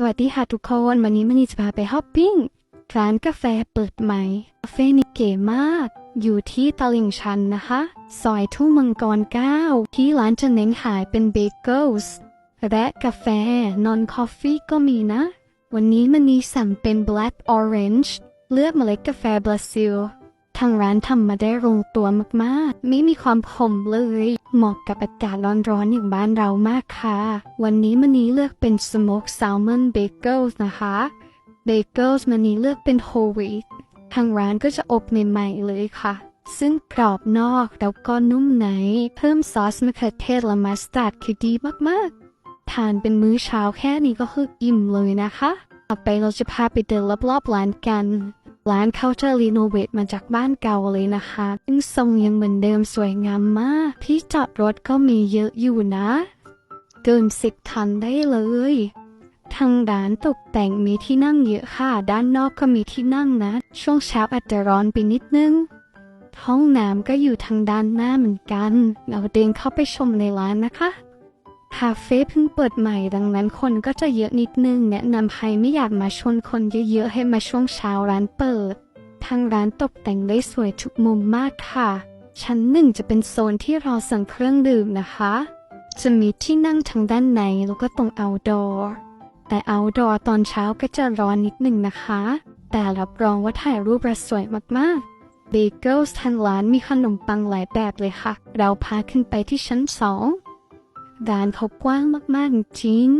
สวัสดีค่ะทุกคน วันนี้มันนีจะพาไปฮอปปิ้ง ร้านกาแฟเปิดใหม่คาเฟ่นี่เก๋มาก อยู่ที่ตลิ่งชันนะคะ ซอยทุ่งมังกรเก้าที่ร้านจะเน้นขายเป็นเบเกิลส์และกาแฟนอนคอฟฟี่ก็มีนะ วันนี้มันนีสั่งเป็น Black Orange เลือกเมล็ดกาแฟบราซิล ทางร้านทำมาได้ลงตัวมากๆ ไม่มีความขมเลย เหมาะกับอากาศร้อนๆอย่างบ้านเรามากค่ะ วันนี้มันนี้เลือกเป็น Smoke Salmon Bagels นะคะ Bagels มันนี้เลือกเป็น Whole Wheat ทางร้านก็จะอบใหม่ๆเลยค่ะ ซึ่งกรอบนอกแล้วก็นุ่มใน เพิ่มซอสมะเขือเทศและมัสตาร์ดคือดีมากๆ ทานเป็นมื้อเช้าแค่นี้ก็คืออิ่มเลยนะคะ ต่อไปเราจะพาไปเดินรอบๆร้านกัน ร้านเขาจะรีโนเวทมาจากบ้านเก่าเลยนะคะซึ่งทรงยังเหมือนเดิมสวยงามมาก ที่จอดรถก็มีเยอะอยู่นะเกินสิบคันได้เลย ทางร้านตกแต่งมีที่นั่งเยอะค่ะ ด้านนอกก็มีที่นั่งนะ ช่วงเช้าอาจจะร้อนไปนิดนึง ห้องน้ำก็อยู่ทางด้านหน้าเหมือนกัน เราเดินเข้าไปชมในร้านนะคะ คาเฟ่เพิ่งเปิดใหม่ดังนั้นคนก็จะเยอะนิดนึง แนะนำใครไม่อยากมาชนคนเยอะๆ ให้มาช่วงเช้าร้านเปิด ทางร้านตกแต่งได้สวยทุกมุมมากค่ะ ชั้นหนึ่งจะเป็นโซนที่รอสั่งเครื่องดื่มนะคะ จะมีที่นั่งทางด้านในแล้วก็ตรง outdoor แต่ outdoor ตอนเช้าก็จะร้อนนิดหนึ่งนะคะ แต่รับรองว่าถ่ายรูปราสวยมากๆเบเกิลทางร้านมีขนมปังหลายแบบเลยค่ะ เราพาขึ้นไปที่ชั้นสอง ร้านเขากว้างมากๆจริง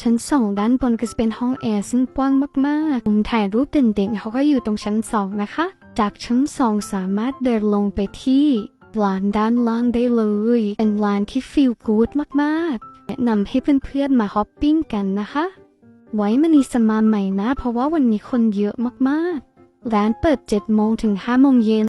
ชั้นสองด้านบนก็จะเป็นห้องแอร์ซึ่งกว้างมากๆมุมถ่ายรูปเด่นๆเขาก็อยู่ตรงชั้นสองนะคะ จากชั้นสองสามารถเดินลงไปที่ร้านด้านล่างได้เลย เป็นร้านที่ฟีลกู๊ดมากๆ แนะนำให้เพื่อนๆมาฮอปปิ้งกันนะคะ ไว้มันีสมาใหม่นะ เพราะว่าวันนี้คนเยอะมากๆ ร้านเปิด 7 โมงถึง 5 โมงเย็น